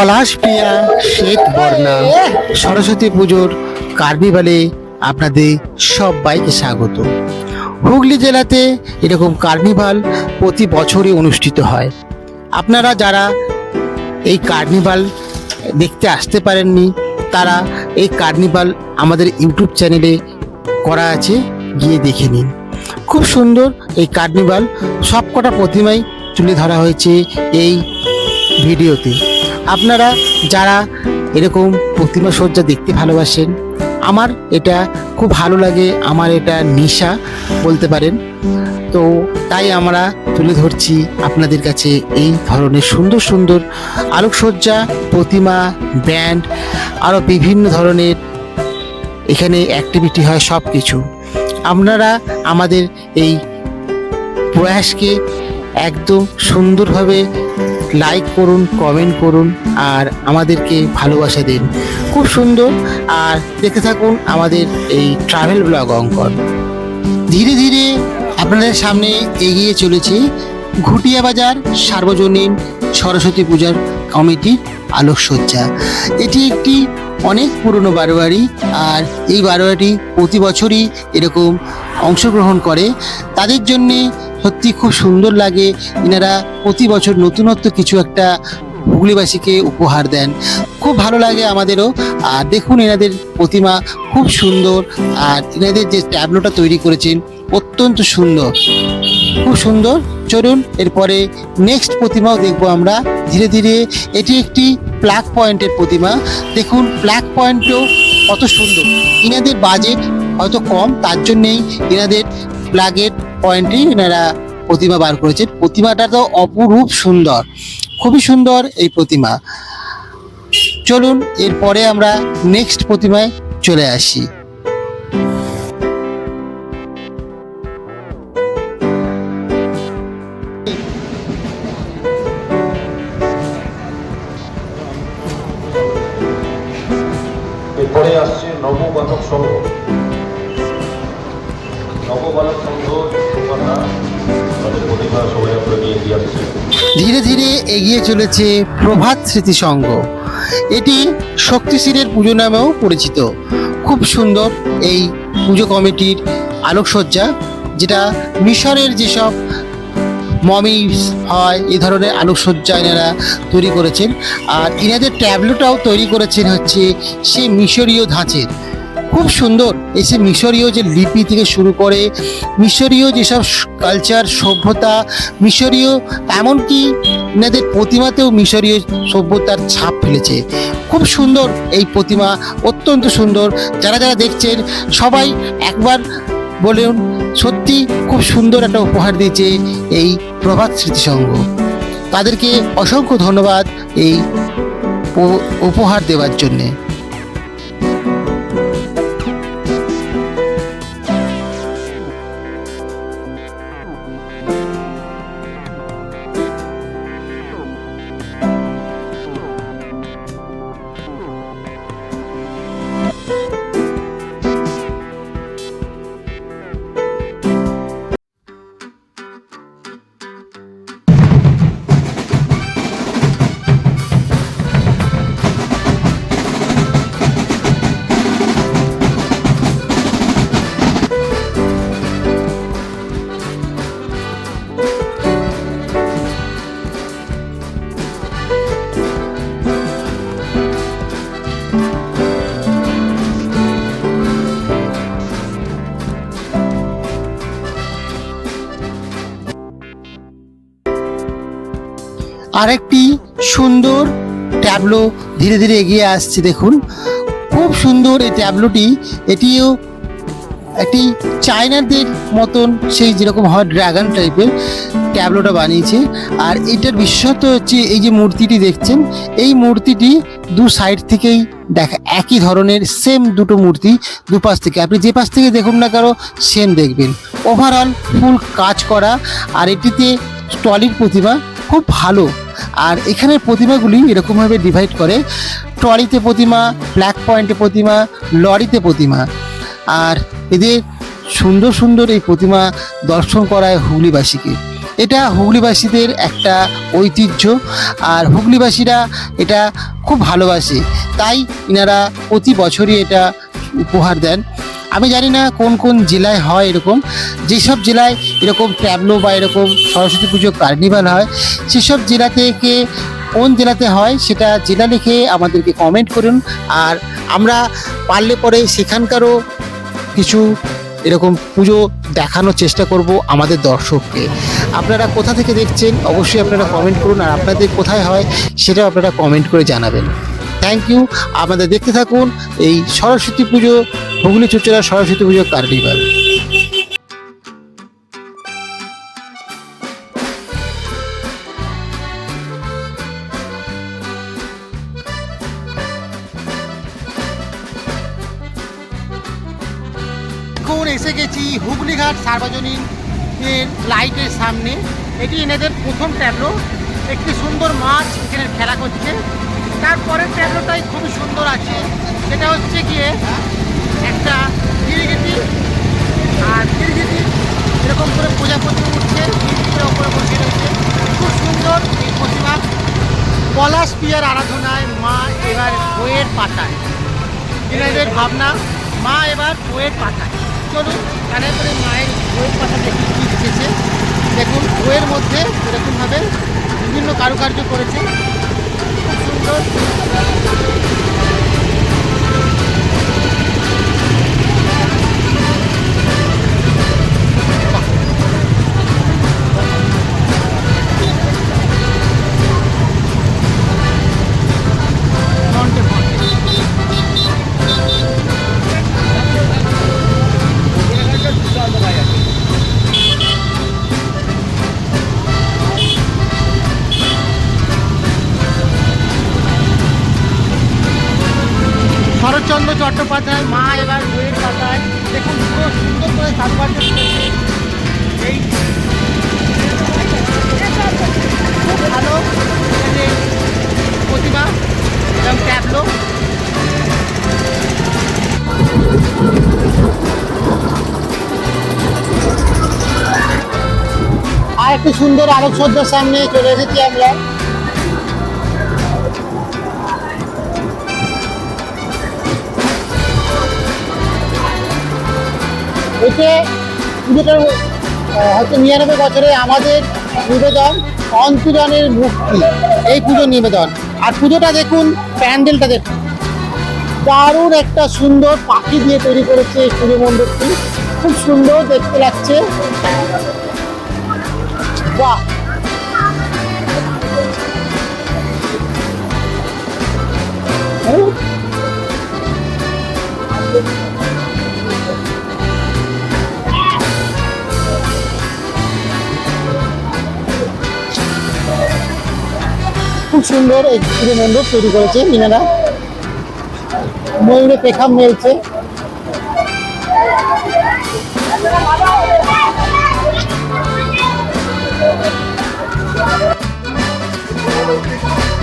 পলাশ প্রিয়া শ্বেত বর্ণা, সরস্বতী পুজোর কার্নিভালে আপনাদের সবাইকে স্বাগত। হুগলি জেলাতে এরকম কার্নিভাল প্রতি বছরই অনুষ্ঠিত হয়। আপনারা যারা এই কার্নিভাল দেখতে আসতে পারেননি, তারা এই কার্নিভাল আমাদের ইউটিউব চ্যানেলে করা আছে, গিয়ে দেখে নিন। খুব সুন্দর এই কার্নিভাল, সবকটা প্রতিমাই তুলে ধরা হয়েছে এই ভিডিওতে। আপনারা যারা এরকম প্রতিমা সজ্জা দেখতে ভালোবাসেন, আমার এটা খুব ভালো লাগে, আমার এটা নেশা বলতে পারেন। তো তাই আমরা তুলে ধরছি আপনাদের কাছে এই ধরনের সুন্দর সুন্দর আলোকসজ্জা, প্রতিমা, ব্যান্ড, আরও বিভিন্ন ধরনের এখানে অ্যাক্টিভিটি হয় সব কিছু আপনারা আমাদের এই প্রয়াসকে একদম সুন্দরভাবে লাইক করুন কমেন্ট করুন আর আমাদেরকে ভালোবাসা দিন। খুব সুন্দর। আর দেখতে থাকুন আমাদের এই ট্রাভেল ব্লগ অঙ্কন। ধীরে ধীরে আপনাদের সামনে এগিয়ে চলেছে ঘুটিয়া বাজার সার্বজনীন সরস্বতী পূজার কমিটির আলোকসজ্জা। এটি একটি অনেক পুরনো বারোয়ারি আর এই বারোয়ারি প্রতি বছরই এরকম অংশগ্রহণ করে। তাদের জন্যে সত্যি খুব সুন্দর লাগে। এনারা প্রতি বছর নতুনত্ব কিছু একটা হুগলিবাসীকে উপহার দেন। খুব ভালো লাগে আমাদেরও। আর দেখুন এনাদের প্রতিমা খুব সুন্দর। আর এনাদের যে ট্যাবলোটা তৈরি করেছেন অত্যন্ত সুন্দর। খুব সুন্দর। চলুন এরপরে নেক্সট প্রতিমাও দেখব আমরা। ধীরে ধীরে এটি একটি প্লাগ পয়েন্টের প্রতিমা। দেখুন প্লাগ পয়েন্টও কত সুন্দর। এনাদের বাজেট হয়তো কম, তার জন্যেই এনাদের প্লাগের পয়েন্টেই এনারা প্রতিমা বার করেছে প্রতিমাটা তো অপরূপ সুন্দর। খুবই সুন্দর এই প্রতিমা। চলুন, এরপরে আমরা নেক্সট প্রতিমায় চলে আসি। চলেছে প্রভাত স্মৃতি সংঘ এটি শক্তিশিরের পুজো নামেও পরিচিত। খুব সুন্দর এই পুজো কমিটির আলোকসজ্জা, যেটা মিশরের যেসব মমিস হয়, এ ধরনের আলোকসজ্জা এনারা তৈরি করেছেন। আর এনাদের ট্যাবলেটটাও তৈরি করেছেন হচ্ছে সে মিশরীয় ধাঁচের। খুব সুন্দর। এই সে মিশরীয় যে লিপি থেকে শুরু করে, মিশরীয় যেসব কালচার সভ্যতা, মিশরীয় এমনকি এনাদের প্রতিমাতেও মিশরীয় সভ্যতার ছাপ ফেলেছে। খুব সুন্দর এই প্রতিমা, অত্যন্ত সুন্দর। যারা যারা দেখছেন, সবাই একবার বলুন, সত্যি খুব সুন্দর একটা উপহার দিয়েছে এই প্রভাত স্মৃতিসংঘ তাদেরকে অসংখ্য ধন্যবাদ এই উপহার দেওয়ার জন্যে। আরেকটি সুন্দর ট্যাবলো ধীরে ধীরে এগিয়ে আসছে, দেখুন। খুব সুন্দর এই ট্যাবলোটি। এটিও একটি চায়নাদের মতন সেই যেরকম হয় ড্রাগন টাইপের ট্যাবলোটা বানিয়েছে। আর এটার বিশেষত্ব হচ্ছে এই যে মূর্তিটি দেখছেন, এই মূর্তিটি দু সাইড থেকেই দেখা, একই ধরনের, সেম দুটো মূর্তি দুপাশ থেকে। আপনি যে পাশ থেকে দেখুন না কারও সেম দেখবেন। ওভারঅল ফুল কাজ করা, আর এটিতে টলির প্রতিমা খুব ভালো। আর এখানের প্রতিমাগুলি এরকমভাবে ডিভাইড করে। ট্রলিতে প্রতিমা ব্ল্যাক পয়েন্টে প্রতিমা, লরিতে প্রতিমা। আর এদের সুন্দর সুন্দর এই প্রতিমা দর্শন করায় হুগলিবাসীকে। এটা হুগলিবাসীদের একটা ঐতিহ্য আর হুগলিবাসীরা এটা খুব ভালোবাসে। তাই ইনারা প্রতি বছরই এটা উপহার দেন। আমি জানি না কোন কোন জেলায় হয় এরকম। যেসব জেলায় এরকম ট্যাবলো বা এরকম সরস্বতী পুজো কার্নিভাল হয়, সেসব জেলা থেকে কোন জেলাতে হয় সেটা জেলা লিখে আমাদেরকে কমেন্ট করুন। আর আমরা পারলে পরে সেখানকারও কিছু এরকম পুজো দেখানোর চেষ্টা করব আমাদের দর্শককে। আপনারা কোথা থেকে দেখছেন অবশ্যই আপনারা কমেন্ট করুন। আর আপনাদের কোথায় হয় সেটাও আপনারা কমেন্ট করে জানাবেন। থ্যাংক ইউ আমাদের দেখতে থাকুন এই সরস্বতী পুজো হুগলি চুচড়া সরস্বতী পুজো কার্নিভাল। এখন এসে গেছি হুগলিঘাট সার্বজনীন লাইটের সামনে। এটি এনাদের প্রথম ট্যাবলো। একটি সুন্দর মাছ এখানে খেলা করছে। তারপরের ট্যাবলোটাই খুবই সুন্দর আছে। সেটা হচ্ছে গিয়ে একটা গিরিগিটি আর গিরিগিটি এরকম করে প্রজাপতি উঠছে গিরিগিটির ওপরে বসে রয়েছে খুব সুন্দর এই প্রতিমা পলাশ পিয়ার আরাধনায় মা এবার বইয়ের পাতায়। এনাদের ভাবনা, মা এবার বইয়ের পাতায়। চলুন, কানে করে মায়ের বইয়ের পাতা দেখি কী লিখেছে। দেখুন, বইয়ের মধ্যে এরকমভাবে বিভিন্ন কারুকার্য করেছে। খুব সুন্দর। চট্টোপাধ্যায়, মা এবার বইয়ের পাতায়। দেখুন, পুরো সুন্দর করে কারুকার্য এই খুব ভালো প্রতিমা এবং ট্যাবলো। আর একটু সুন্দর আলোকসজ্জার সামনে চলে এসেছি আমরা। এতে পুজোটার হয়তো নিরানব্বই বছরে আমাদের নিবেদন অন্তজনের মুক্তি, এই পুজোর নিবেদন। আর পুজোটা দেখুন, প্যান্ডেলটা দেখুন। দারুণ একটা সুন্দর পাখি দিয়ে তৈরি করেছে এই পুজো মণ্ডপটি। খুব সুন্দর দেখতে লাগছে। বাহ! হুম? খুব সুন্দর এই মণ্ডপ তৈরি করেছে মিনারা। ময়ূরে পেখাম মেলছে।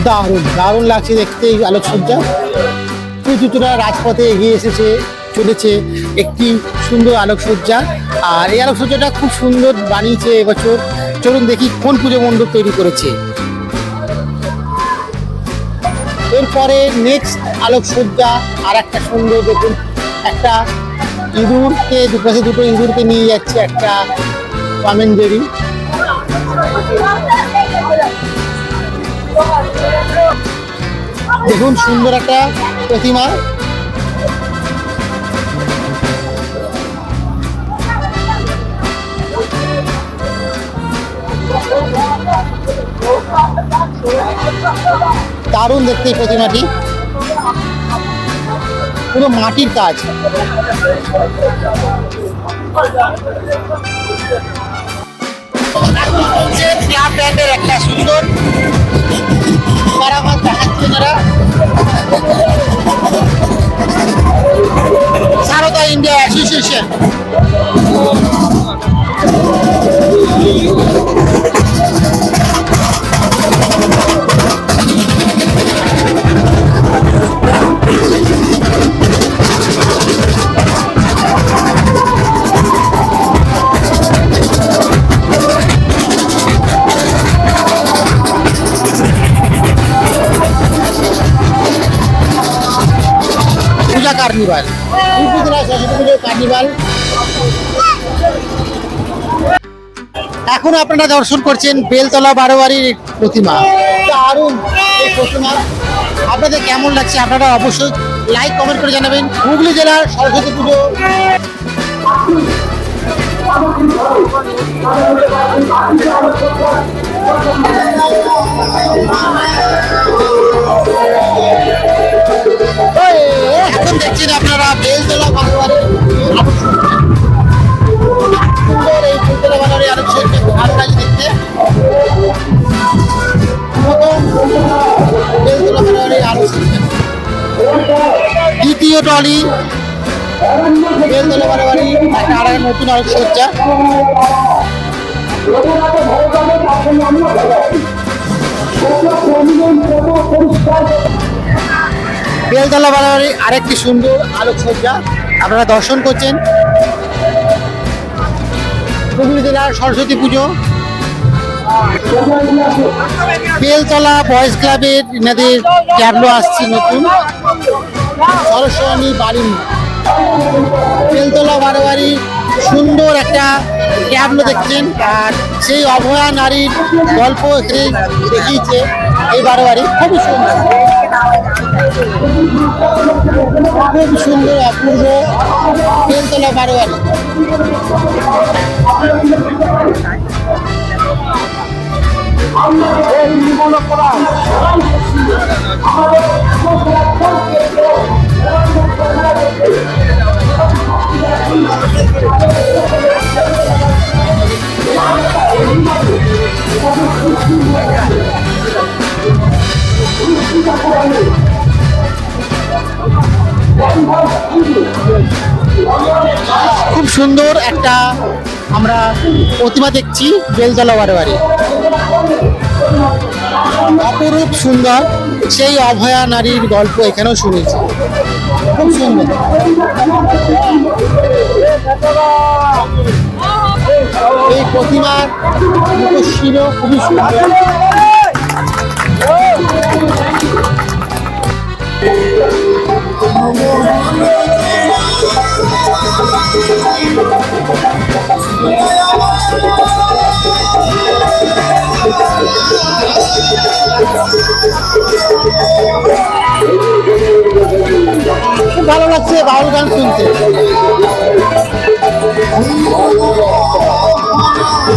দারুণ দারুণ লাগছে দেখতে এই আলোকসজ্জা। চুচুরা রাজপথে এগিয়ে এসেছে, চলেছে একটি সুন্দর আলোকসজ্জা। আর এই আলোকসজ্জাটা খুব সুন্দর বানিয়েছে এবছর। চলুন দেখি কোন পুজো মণ্ডপ তৈরি করেছে। এরপরে নেক্সট আলোকসজ্জা আর একটা সুন্দর দেখুন, একটা ইঁদুরকে দুপাশে দুটো ইঁদুরকে নিয়ে যাচ্ছে একটা পামেঞ্জেরি দেখুন সুন্দর একটা প্রতিমা। দারুণ দেখতে এই প্রতিমাটি। পুরো মাটির কাজ। একটা সুন্দর কারামাত দেখাচ্ছে যারা Sarada India association. Carnival Saraswati carnival. এখন আপনারা দর্শন করছেন বেলতলা বারোয়ারির প্রতিমা। দারুণ এই প্রতিমা। আপনাদের কেমন লাগছে আপনারা অবশ্যই লাইক কমেন্ট করে জানাবেন। হুগলি জেলার সরস্বতী পুজো। এই, এখন দেখছেন আপনারা বেলতলা বারোয়ারি সুন্দর এই বেলতলা বারোয়ারি আরও ভালো দেখতে বেলতলা বারোয়ারি আরও দ্বিতীয় টলি বেলতলা বারোয়ারি একটা একটা নতুন আরও সজ্জা বেলতলা বারোয়ারি আরেকটি সুন্দর আলোকসজ্জা আপনারা দর্শন করছেন। হুগলি জেলার সরস্বতী পুজো। বেলতলা বয়েজ ক্লাবের এনাদের ট্যাবলো আসছে নতুন। সরস্বতী বাড়ি। বেলতলা বারোয়ারি সুন্দর একটা ট্যাবলো দেখছেন। আর সেই অভয়া নারীর গল্প এখানে দেখিয়েছে। এই বারোয়ারি খুবই সুন্দর। খুব সুন্দর অপূর্ব বেলতলা বারোয়ারি। খুব সুন্দর একটা আমরা প্রতিমা দেখছি বেলতলা বারোয়ারি। অপরূপ সুন্দর, সেই অভয়া নারীর গল্প এখানেও শুনেছি। খুব সুন্দর। এই প্রতিমার মুখশ্রীও খুবই সুন্দর। খুব ভালো লাগছে বাউল গান শুনতে।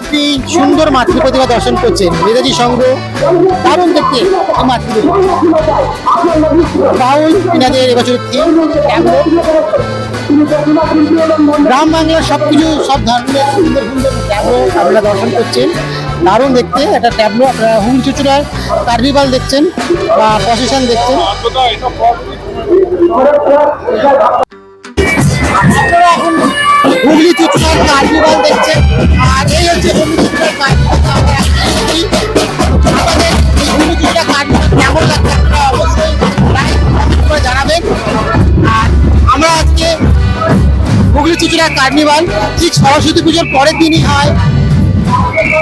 একটি সুন্দর মাতৃ প্রতিমা দর্শন করছেন নেতাজি সংঘ। দারুণ দেখতে এই মাতৃ বাউল এনাদের এবছর গ্রাম বাংলার সব কিছু সব ধরনের সুন্দর সুন্দর ট্যাবলো আপনারা দর্শন করছেন। দারুণ দেখতে, একটা ট্যাবলো আপনারা হুম চুচুড়ার কার্নিভাল দেখছেন বা প্রসেশন দেখছেন। এখন হুগলি চুচুড়ার কার্নিভাল দেখছেন আর এই হচ্ছে হুগলি আমরা আমাদের এই হুগলি চুচুড়া কার্নিভাল। কেমন লাগছে আপনারা অবশ্যই লাইক করে জানাবেন আর আমরা আজকে হুগলি চুচুড়া কার্নিভাল ঠিক সরস্বতী পুজোর পরের দিনই হয়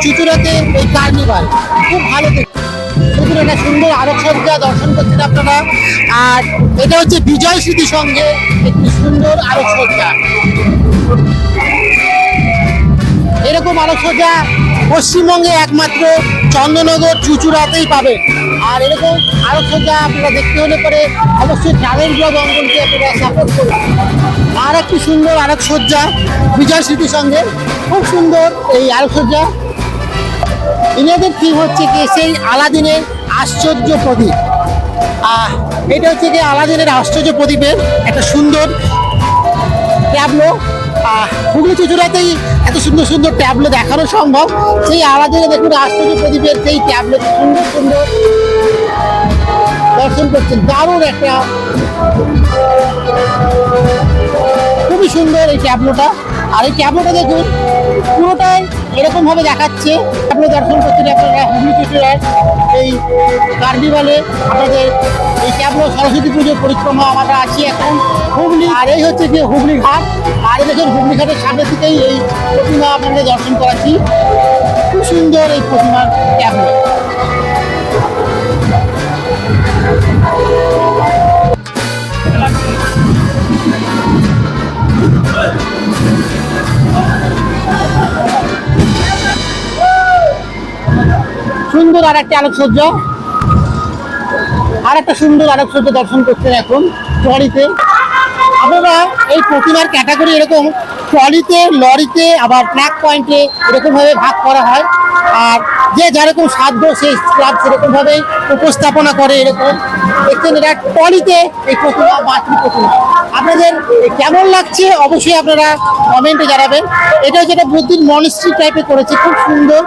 চুচুড়াতে এই কার্নিভাল। খুব ভালো দেখুন একটা সুন্দর আলোকসজ্জা দর্শন করছেন আপনারা। আর এটা হচ্ছে বিজয় স্মৃতি সঙ্গে একটি সুন্দর আলোকসজ্জা এরকম আলোকসজ্জা পশ্চিমবঙ্গে একমাত্র চন্দ্রনগর চুচুড়াতেই পাবেন আর এরকম আলোকসজ্জা আপনারা দেখতে হলে পরে অবশ্যই ট্রাভেল ব্লগ অঙ্কনকে আপনারা সাপোর্ট করুন। আর একটি সুন্দর আলোকসজ্জা বিজয় স্মৃতি সঙ্গে খুব সুন্দর এই আলোকসজ্জা। এনাদের থিম হচ্ছে কি? সেই আলাদিনের আশ্চর্য প্রদীপ। আহ, এটা হচ্ছে কি? আলাদিনের আশ্চর্য প্রদীপের একটা সুন্দর ট্যাবলো। আহ, হুগলি চুচুড়াতেই এত সুন্দর সুন্দর ট্যাবলো দেখানো সম্ভব। সেই আলাদা দেখুন আশ্চর্য প্রদীপের সেই ট্যাবলো সুন্দর সুন্দর দর্শন করছেন। দারুণ একটা খুবই সুন্দর এই ট্যাবলোটা আর এই ট্যাবলোটা দেখুন, পুরোটাই এরকম ভাবে দেখাচ্ছে। আপনারা দর্শন করছেন আপনারা হুগলি চুচুড়ার এই কার্নিভালে। আপনাদের এই ক্যাবলো সরস্বতী পুজোর পরিক্রমা আমরা আছি এখন। হুগলি। আর এই হচ্ছে যে হুগলি ঘাট। আর এই দেখুন হুগলি ঘাটের সামনে থেকেই এই প্রতিমা আপনাদের দর্শন করাচ্ছি। খুব সুন্দর এই প্রতিমার ক্যাবলো। সুন্দর আর একটা আলোকসজ্জা। আর একটা সুন্দর আলোকসজ্জা দর্শন করছেন এখন ট্রলিতে। আপনারা এই প্রতিমার ক্যাটাগরি এরকম ট্রলিতে, লরিতে, আবার ফ্ল্যাগ পয়েন্টে এরকমভাবে ভাগ করা হয়। আর যে যেরকম সাধ্য সেই ক্লাব সেরকমভাবে উপস্থাপনা করে এরকম। দেখছেন এটা ট্রলিতে এই প্রতিমা মাতৃ প্রতিমা। আপনাদের কেমন লাগছে অবশ্যই আপনারা কমেন্টে জানাবেন। এটা যেটা বুদ্ধির মনস্ট্রি টাইপের করেছে, খুব সুন্দর।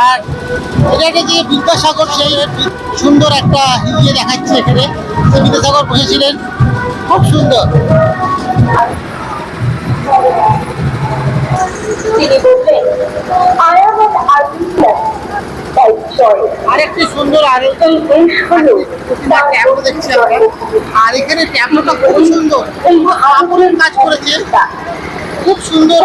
আর এটাকে যে বিদ্যাসাগর সেই সুন্দর একটা ইয়ে দেখাচ্ছে এখানে। সেই বিদ্যাসাগর বসেছিলেন। খুব সুন্দর। আরেকটি সুন্দর আর এই দেশ ট্যাবলো দেখছি আমরা আর এখানে ট্যাবলোটা খুব সুন্দর। কাপড়ের কাজ করেছে। খুব সুন্দর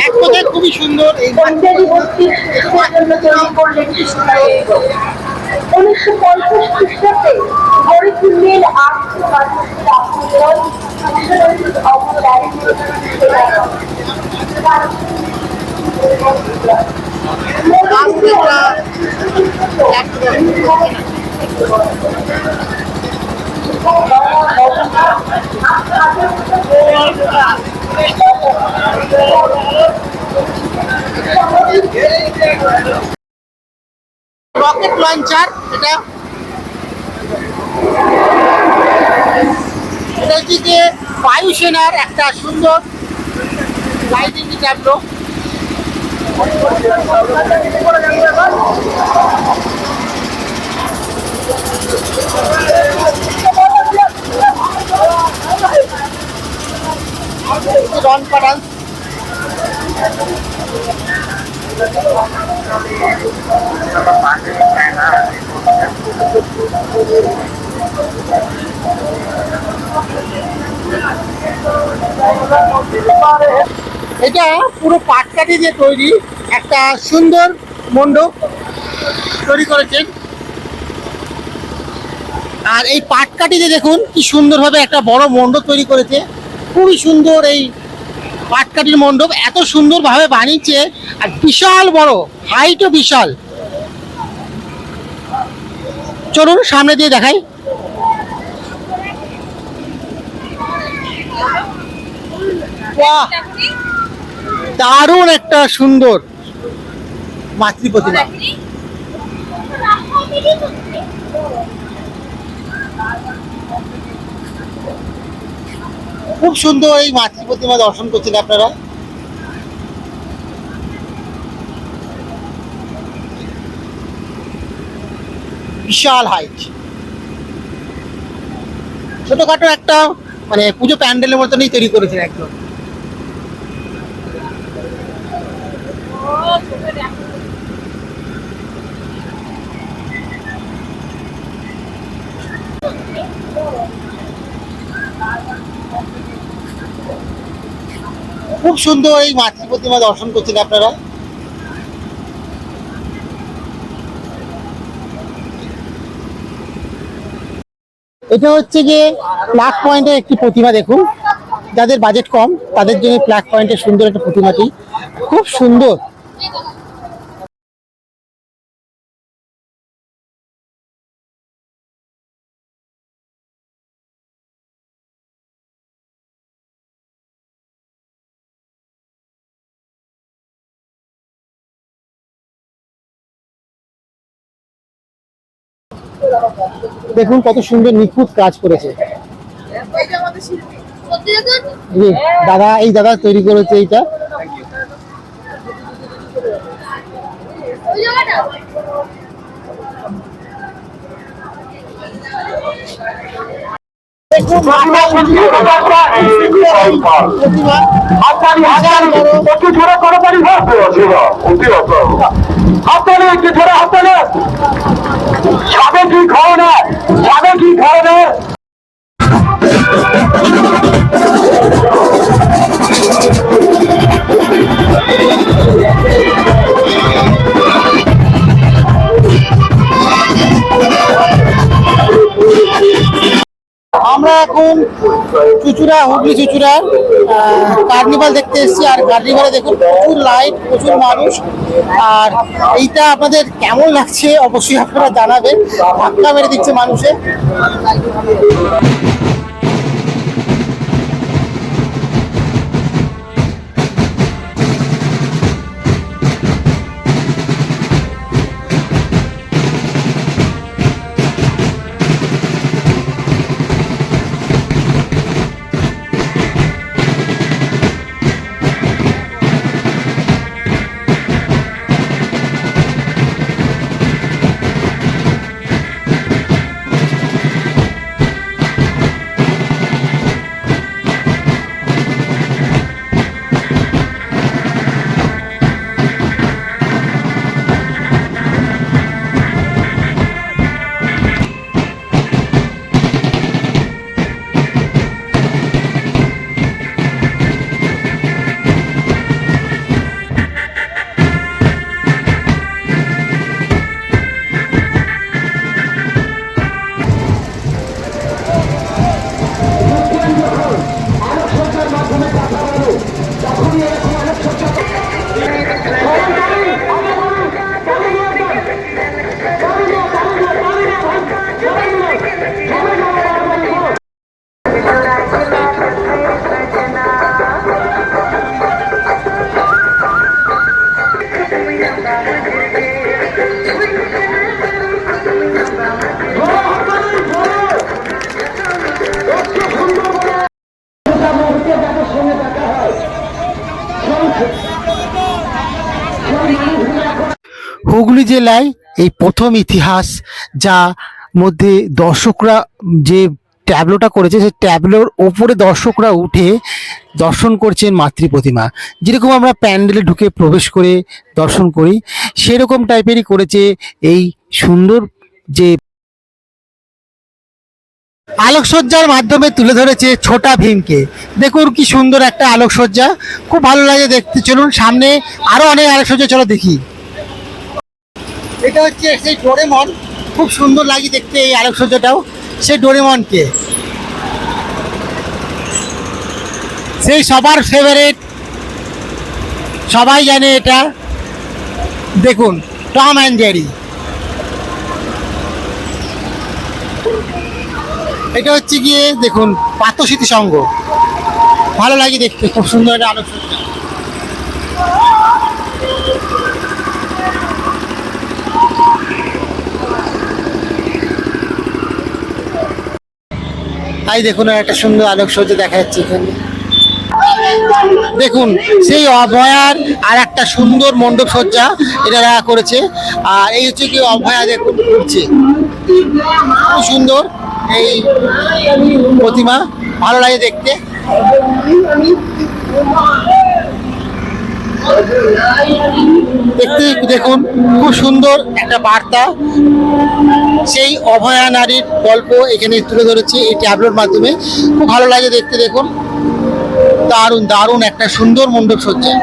এক কথায় খুবই সুন্দর এই উনিশশো পঞ্চাশ খ্রিস্টাব্দে গড়ে তুললেন আটশো মানুষের আত্মীয় রকেট লঞ্চার এটা। এটা হচ্ছে যে বায়ুসেনার একটা সুন্দর লাইটিং ট্যাবলো এটা পুরো পাটকাটি দিয়ে তৈরি একটা সুন্দর মণ্ডপ তৈরি করেছেন। আর এই পাটকাঠিতে দেখুন কি সুন্দরভাবে একটা বড় মণ্ডপ তৈরি করেছে। খুবই সুন্দর এই পাটকাঠির মণ্ডপ, এত সুন্দরভাবে বানিয়েছে আর বিশাল বড়, হাইটও বিশাল। চলুন সামনে দিয়ে দেখাই। দারুণ একটা সুন্দর মাতৃ খুব সুন্দর এই মাতৃ প্রতিমা দর্শন করছেন আপনারা। বিশাল হাইট ছোটখাটো একটা মানে পুজো প্যান্ডেলের মতনই তৈরি করেছেন একদম খুব সুন্দর এই মাতৃ প্রতিমা দর্শন করছেন আপনারা। এটা হচ্ছে গিয়ে প্লাক পয়েন্টের একটি প্রতিমা দেখুন। যাদের বাজেট কম, তাদের জন্য প্লাক পয়েন্টের সুন্দর একটা প্রতিমাটি। খুব সুন্দর। দেখুন কত সুন্দর নিখুঁত কাজ করেছে। দাদা, এই দাদা তৈরি করেছে এইটা। আপনারই হাজার একটু ঝোড়া করবারই হবে আপনারা একটু ঝোড়া আপনারা যাবে কি ধরনের যাবে কি ধরনের আমরা এখন চুচুরা হুগলি চুচুড়ার কার্নিভাল দেখতে এসেছি। আর কার্নিভালে দেখুন প্রচুর লাইট প্রচুর মানুষ। আর এইটা আপনাদের কেমন লাগছে অবশ্যই আপনারা জানাবেন। ধাক্কা মেরে দিচ্ছে মানুষের। এই ইতিহাস, যা মধ্যে দর্শকরা যে ট্যাবলোটা করেছে, সেই ট্যাবলোর ওপরে দর্শকরা উঠে দর্শন করছেন মাতৃ প্রতিমা। যেরকম আমরা প্যান্ডেলে ঢুকে প্রবেশ করে দর্শন করি, সেরকম টাইপেরই করেছে এই সুন্দর যে আলোকসজ্জার মাধ্যমে তুলে ধরেছে ছোটা ভীমকে। দেখুন কি সুন্দর একটা আলোকসজ্জা। খুব ভালো লাগে দেখতে। চলুন সামনে আরও অনেক আলোকসজ্জা, চলো দেখি। এটা হচ্ছে সেই ডোরেমন। খুব সুন্দর লাগে দেখতে এই আলোকসজ্জাটাও, সেই ডোরেমনকে। সেই সবার ফেভারিট সবাই জানে এটা। দেখুন টম অ্যান্ড জেরি এটা হচ্ছে গিয়ে, দেখুন পাতস্মৃতি সংঘ ভালো লাগে দেখতে, খুব সুন্দর একটা আলোকসজ্জা। তাই দেখুন, একটা সুন্দর আলোকসজ্জা দেখা যাচ্ছে এখানে। দেখুন, সেই অভয়ার আর একটা সুন্দর মণ্ডপ সজ্জা এটা করেছে। আর এই হচ্ছে কি, অভয়া দেখুন ঘুরছে খুব সুন্দর এই প্রতিমা, ভালো লাগে দেখতে। দেখতে দেখুন, খুব সুন্দর একটা বার্তা। সেই অভয়া নারীর গল্প এখানে তুলে ধরেছে এই ট্যাবলোর মাধ্যমে। খুব ভালো লাগে দেখতে, দেখুন। দারুণ দারুণ একটা সুন্দর মণ্ডপ সজ্জা।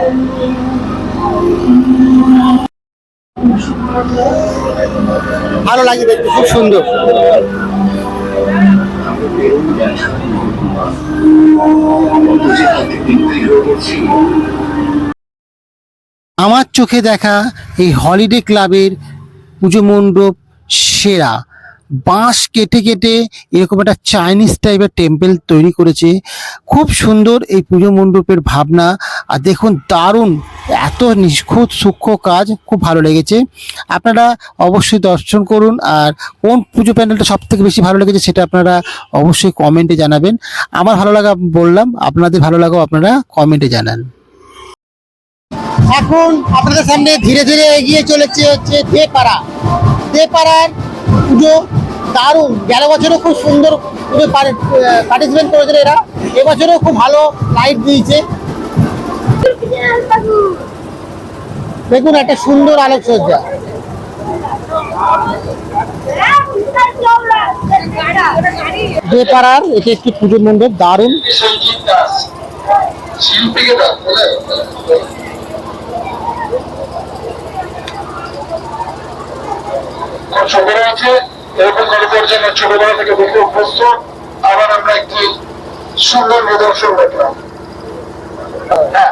ভালো লাগে দেখতে, খুব সুন্দর। আমার চোখে দেখা এই হলিডে ক্লাবের পুজো মণ্ডপ সেরা বাঁশ কেটে কেটে এরকম একটা চাইনিজ টাইপের টেম্পেল তৈরি করেছে। খুব সুন্দর এই পুজো মণ্ডপের ভাবনা। আর দেখুন, দারুণ! এত নিখুঁত, সূক্ষ্ম কাজ, খুব ভালো লেগেছে। আপনারা অবশ্যই দর্শন করুন। আর কোন পুজো প্যান্ডেলটা সব থেকে বেশি ভালো লেগেছে সেটা আপনারা অবশ্যই কমেন্টে জানাবেন। আমার ভালো লাগা বললাম, আপনাদের ভালো লাগাও আপনারা কমেন্টে জানান। এখন আপনাদের সামনে ধীরে ধীরে এগিয়ে চলেছে হচ্ছে দেপাড়া। দেপাড়ার পুজো, দারুণ। গেল বছরও খুব সুন্দর পুজো পার্টিসিপেট করেছিল এরা। এবছরও খুব ভালো লাইট দিয়েছে। দেখুন একটা সুন্দর আলোকসজ্জা। দেপাড়ার এটি একটি পুজো মণ্ডপ, দারুণ। দাও আছে এরকম গল্পের জন্য ছোটবেলা থেকে দেখে অভ্যস্ত। আবার আমরা একটি সুন্দর নিদর্শন দেখলাম। হ্যাঁ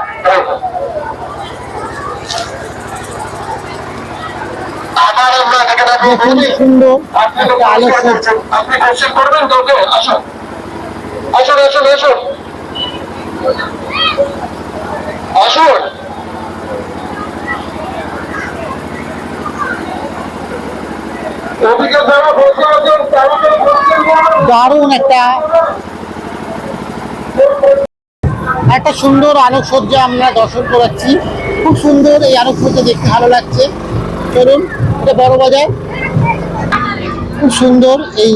আবার আমরা এটাকে দেখব সুন্দর। আপনি তো একটা আলোকসজ্জা করছেন। আপনি কোশ্চেন করবেন তো আসুন। আসুন আসুন আসুন। আসুন ওদিকে যারা বসে আছেন তাদেরকে কোশ্চেন করবেন দারুণ একটা একটা সুন্দর আলোকসজ্জা আমরা দর্শন করাচ্ছি। খুব সুন্দর এই আলোকসজ্জা দেখতে ভালো লাগছে। চলুন, এটা বড় বাজার। খুব সুন্দর এই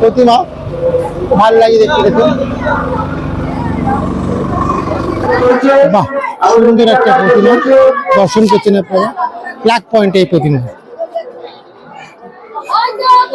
প্রতিমা। ভালো লাগে দেখতে, দেখুন। বাহ, সুন্দর একটা প্রতিমা। দর্শন করছেন আপনারা। প্লাক পয়েন্ট এই প্রতিমা।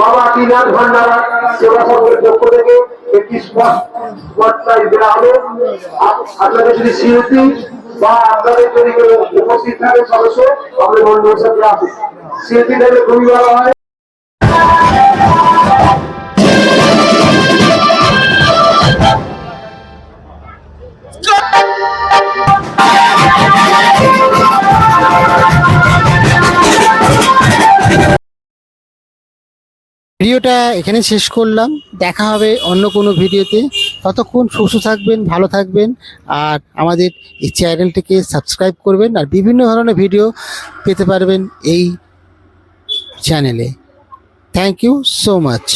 বাবা দিনার ভান্ডারা সেবা সংঘের পক্ষ থেকে। একটি স্পষ্টাই দেওয়া হবে। আপ- আপনাদের যদি শিল্পী বা আপনাদের যদি কেউ উপস্থিত থাকে সদস্য আমাদের মন্ডল সাথে আসুন শিল্পী থেকে খুবই ভালো হয়। ভিডিওটা এখানে শেষ করলাম। দেখা হবে অন্য কোনো ভিডিওতে। ততক্ষণ সুস্থ থাকবেন, ভালো থাকবেন, আর আমাদের এই চ্যানেলটিকে সাবস্ক্রাইব করবেন আর বিভিন্ন ধরনের ভিডিও পেতে পারবেন এই চ্যানেলে। Thank you so much